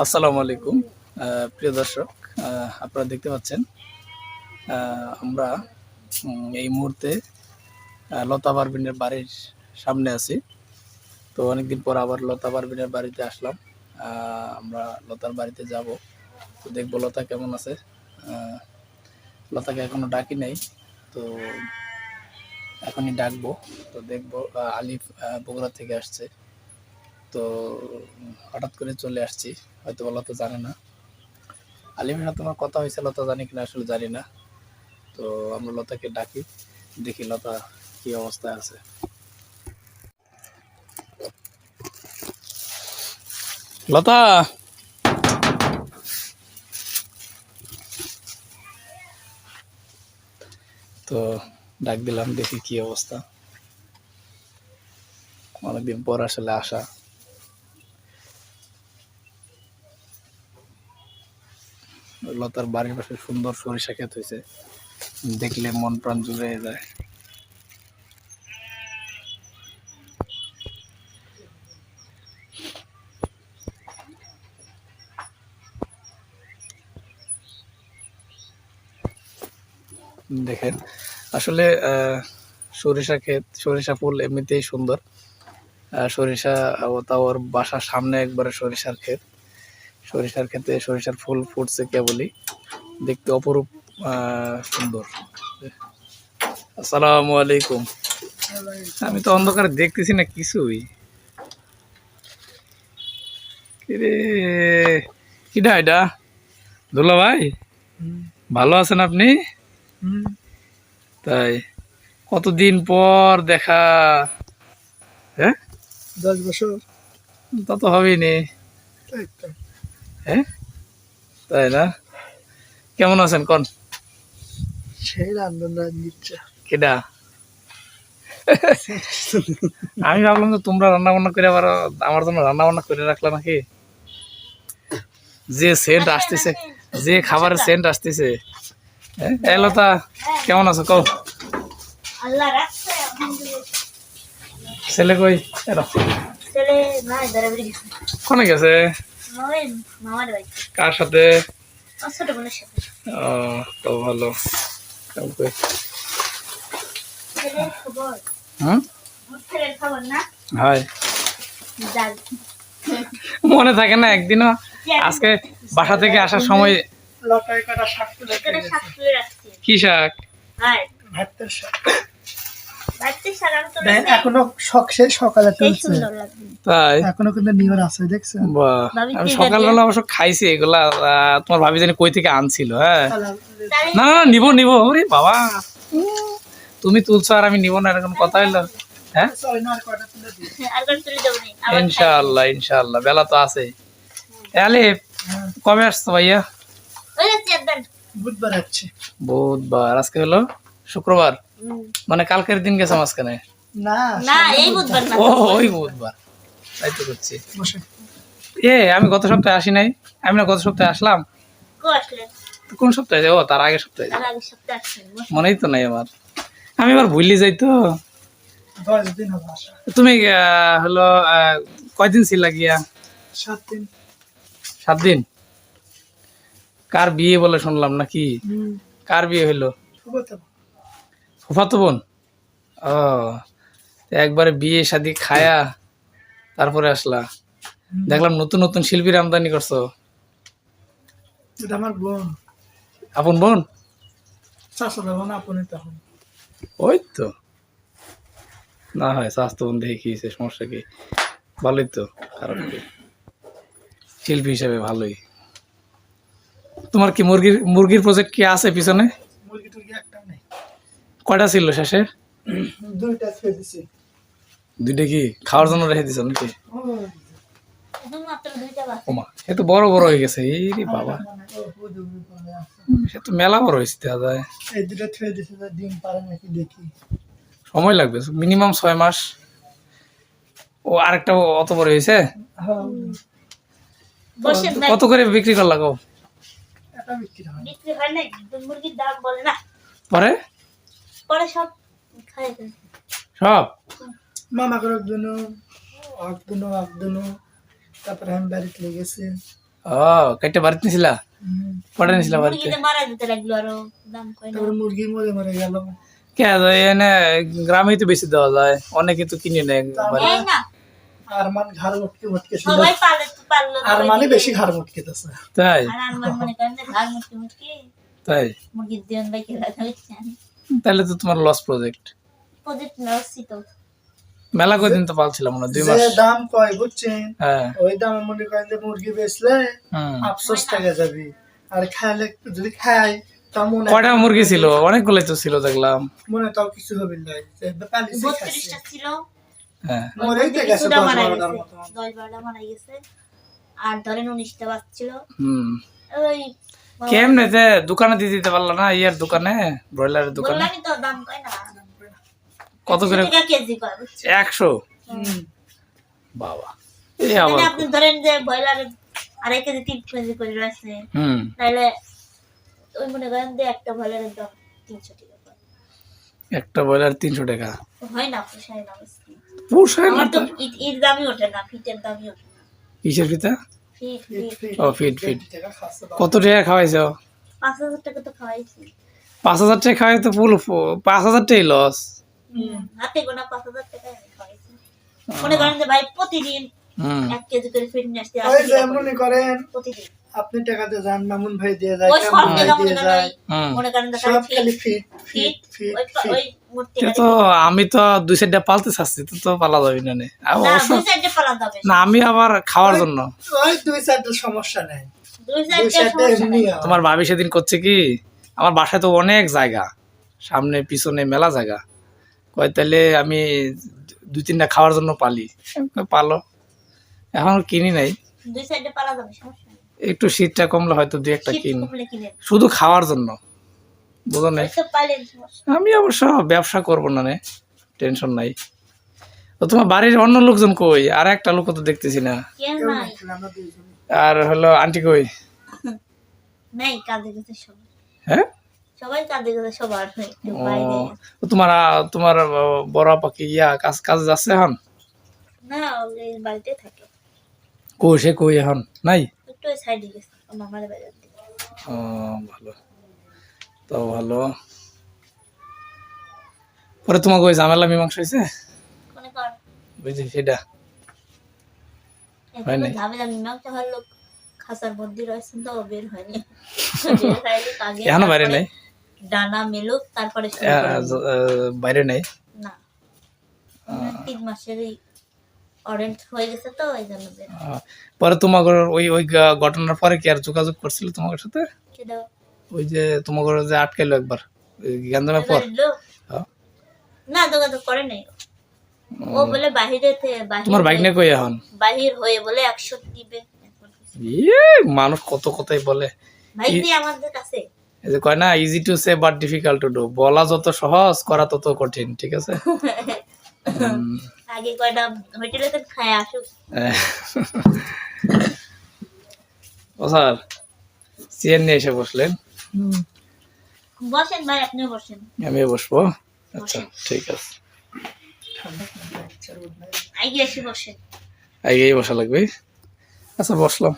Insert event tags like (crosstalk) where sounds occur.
আসসালামু আলাইকুম প্রিয় দর্শক আপনারা দেখতে পাচ্ছেন আমরা এই মুহূর্তে লতা পারবিনের বাড়ির সামনে আছি। তো অনেকদিন পর আবার লতা পারবিনের বাড়িতে আসলাম। আমরা লতার বাড়িতে যাব। তো দেখব লতা কেমন আছে। লতাকে এখনও ডাকি নাই, তো এখনই ডাকবো। তো দেখব আলিফ বগুড়া থেকে আসছে। তো হঠাৎ করে চলে আসছি হয়তো বলা তো জানে না। আলিমের সাথে আমার কথা হয়েছে, লতা জানি কিনা আসলে জানি না। তো আমরা লতাকে ডাকি, দেখি লতা কি অবস্থায় আছে। লতা! তো ডাক দিলাম, দেখি কি অবস্থা। অনেকদিন পর আসলে আসা। লতার বাড়ির পাশে সুন্দর সরিষা ক্ষেত হয়েছে। দেখলে মন প্রাণ জুড়ে যায়। দেখেন, আসলে সরিষা ক্ষেত, সরিষা ফুল এমনিতেই সুন্দর। সরিষা তাও ওর বাসার সামনে একবারে সরিষার ক্ষেত। সরিষার ক্ষেতে সরিষার ফুল ফুটছে কেবলই। দেখতে অপরূপ সুন্দর। আসসালামু আলাইকুম। আমি তো অন্ধকারে দেখতেছি না কিছুই। কিরে কিডা এটা? দুলা ভাই? ভালো আছেন আপনি? তাই কতদিন পর দেখা? হ্যাঁ? দশ বছর। তা তো হবেই নি। হ্যাঁ? তাই না? কেমন আছেন কোন? সেই রান্ধন কেডা? (laughs) আমি ভাবলাম যে তোমরা রান্না বান্না করে আবার আমার জন্য রান্না বান্না করে রাখলা নাকি? যে সেন্ট আসতেছে যে খাবারের সেন্ট আসতেছে। হ্যাঁ? লতা কেমন আছো কও? ছেলে কই? কোনে গেছে? কার সাথে? ছোট বোনের সাথে। ও তো ভালো। হুম? হয় মনে থাকে না একদিনও? আজকে বাসা থেকে আসার সময় কি শাক। হয় ভাতের শাক বাড়িতে সাধারণত দেখেন এখনও শখ সেই সকালে তুলছে তাই? এখনও কিন্তু নিয়র আছে দেখছেন আমি সকালবেলা অবশ্য খাইছি এগুলা তোমার ভাবি জানি কই থেকে আনছিল হ্যাঁ? না না নিব নিব ওরে বাবা। তুমি তুলছো আর আমি নিব না এরকম কথা হইল। হ্যাঁ? আবার ইনশাআল্লাহ ইনশাআল্লাহ বেলা তো আছে। কবে আসছো ভাইয়া? বুধবার আসছে। বুধবার আজকে হলো শুক্রবার। মানে কালকের দিন গেছে মাঝখানে? না না এই বুধবার। ও ওই বুধবার। তাই তো করছি। এ আমি গত সপ্তাহে আসি নাই। আমি না গত সপ্তাহে আসলাম। কো আসলেন তো কোন সপ্তাহে ও তার আগের সপ্তাহে তার আগের সপ্তাহে আসলেন বস। মনেই তো নাই আমার। আমি এবার ভুললি যাই তো। দশ দিন হলো আসা তুমি আহ, হলো আহ, কয়দিন ছিল গিয়া? সাত দিন। সাত দিন? কার বিয়ে বলে শুনলাম নাকি? কার বিয়ে হইল? শুভতে ফুফাতো বোন। ও একবারে বিয়ে শাদি খায়া তারপরে আসলা। দেখলাম নতুন নতুন শিল্পীর আমদানি করছ। এটা আমার বোন। আপন বোন? চাষা বোন আপনি। তখন ওই তো। না হয় স্বাস্থ্য বোন দেখে কি সমস্যা কি? ভালোই তো খারাপ কি? শিল্পী হিসাবে ভালোই। তোমার কি মুরগির মুরগির প্রজেক্ট কি আছে পিছনে? মুরগি টুরগি কয়টা ছিল শেষে? দুইটা ছেড়ে দিছি। দুইটা কি খাওয়ার জন্য রেখে দিছ নাকি? ও, শুধুমাত্র দুইটা বাকি ওমা সে তো বড় বড় হয়ে গেছে এই রে বাবা। ও, ও দুপুর পরে আসছে। সে তো মেলা বড় হয়েছে দেখা এই দুটো ছেড়ে দিছি ডিম পারে নাকি দেখি। সময় লাগবে মিনিমাম ছয় মাস। ও আরেকটা অত বড় হয়েছে? হ্যাঁ। কত করে বিক্রি করলা গো? এটা বিক্রি বিক্রি হয় না মুরগির দাম বলে না। পরে? পরে সব খাই সব? মামা করে জন্য আগ দুনো আগ দুনো তারপরে আমি বাড়িতে লেগেছি ও কাইটা বাড়িতে হুম। পড়ে নিছিলা বাড়িতে? মারা যেতে লাগল আরও দাম কয় না। মুরগি মরে মরে গেল। কে এনে গ্রামেই তো বেশি দেওয়া যায় অনেকে তো কিনে নেয় না। মান মটকে মটকে সবাই তো পারল মানে। বেশি তাই? আর আমার মনে করেন যে ঘাড় মুটকি মুটকি তাই? দিন খেলা তাহলে তো তোমার লস প্রজেক্ট প্রজেক্ট নরসি তো। মেলা কদিন তো পালছিলাম না দুই মাস। দাম কয় বুঝছেন? হ্যাঁ। ওই দামে মনে করেন যে মুরগি বেচলে আফসোস টাকা যাবে। আর খাইলে যদি খাই মুরগি ছিল? অনেকগুলোই তো ছিল দেখলাম। মনে তাও কিছু হবে না। ছিল। হ্যাঁ। মরেই তো গেছে মারা আর ধরেন উনিশটা বাচ্ছিল হুম। ওই কেমনে যে দোকানে দিয়ে দিতে পারল না ইয়ার দোকানে ব্রয়লারের দোকানে? কত করে? একশো? বাবা। এই আবার মানে আপনি ধরেন যে ব্রয়লারের আড়াই কেজি তিন কেজি করে রয়েছে তাহলে ওই মনে করেন যে একটা ব্রয়লারের দাম তিনশো টাকা একটা ব্রয়লার তিনশো টাকা? হয় না পোষায় না পোষায় না আমার তো তো। ঈদ- ঈদ দামই ওঠে না ফিটের দামই ওঠে কিসের ও ফিট ফিট। কত টাকা খাওয়াইছ? পাঁচ হাজার টাকা তো খাওয়াইছি। পাঁচ হাজার টাকা খাওয়াই তো ফুল পাঁচ হাজার টাকাই লস হাতে গোনা পাঁচ হাজার টাকা খাওয়াইছি। মনে করেন যে ভাই প্রতিদিন এক কেজি করে ফিট নিয়ে আসতে ওই যে করেন প্রতিদিন। আপনি টাকা দিয়ে যান মামুন ভাই দিয়ে যায় ওই ভাই দিয়ে যায়। মনে করেন সব খালি ফিট ফিট ফিট ফিট ওই ফিট। ওই মূর্তি এটা তো আমি তো দুই সাইডটা পালতে চাচ্ছি তো তো পালা যাবি না না। আমি আবার খাওয়ার জন্য। ওই দুই চারটা সমস্যা নেই। তোমার ভাবি সেদিন করছে কি? আমার বাসায় তো অনেক জায়গা। সামনে পিছনে মেলা জায়গা। কয় তাহলে আমি দুই তিনটা খাওয়ার জন্য পালি। পালো। এখন কিনি নাই। দুই সাইডে পালা যাবে সমস্যা একটু শীতটা কমলে হয়তো দুই একটা কিন। শুধু খাওয়ার জন্য বুঝো নাই? ওই তো পাইলেন সমস্যা আমি অবশ্য ব্যবসা করব না নে টেনশন নাই। তো তোমার বাড়ির অন্য লোকজন কই? আর একটা লোক তো দেখতেছি না। আর হলো আন্টি কই? নাই কাজে গেছে সবাই। হ্যাঁ? সবাই কাজে গেছে সবার ও, তোমার তোমার বড় পাখি ইয়া কাজ কাজ যাচ্ছে এখন? না বাড়িতে থাকে। সে কই এখন? নাই? একটু সাইডে গেছে ও মামার বাড়ির ও ভালো। তো ভালো। পরে তোমাকে ওই ঝামেলা মীমাংসা হয়েছে বুঝছি সেটা। হয় নাই? ঝামেলা মীমাংসা হওয়ার লোক খাসার মধ্যে রয়েছেন তো বের হয়নি। (laughs) এখনও বাইরে নাই? ডানা মেলুক তারপরে বাইরে নেই? না। তিন মাসেরই অরেন্ট হয়ে গেছে তো এই জন্য পরে ওই ওই ঘটনার পরে কি আর যোগাযোগ করছিল তোমার সাথে? ওই যে তোমাকে যে আটকাইলো একবার গ্যান্দামের পর? হ্যাঁ। না যোগাযোগ করে নাই। ও বলে বাহিরে তোমার বাইক নিয়ে কই এখন? বাহির হয়ে বলে একশো দিবে। মানুষ কত কথাই বলে। দিয়ে আমাদের কাছে? এই যে কয় না easy to say but difficult to do বলা যত সহজ করা তত কঠিন ঠিক আছে? (laughs) আগে কয়টা হোটেলে তো খায় আসুক। আহ। ও স্যার চেয়ার নিয়ে এসে বসলেন। বসেন ভাই বসেন। আমি বসবো। আচ্ছা ঠিক আছে। আগে এসে বসেন। আগেই বসা লাগবে। আচ্ছা বসলাম।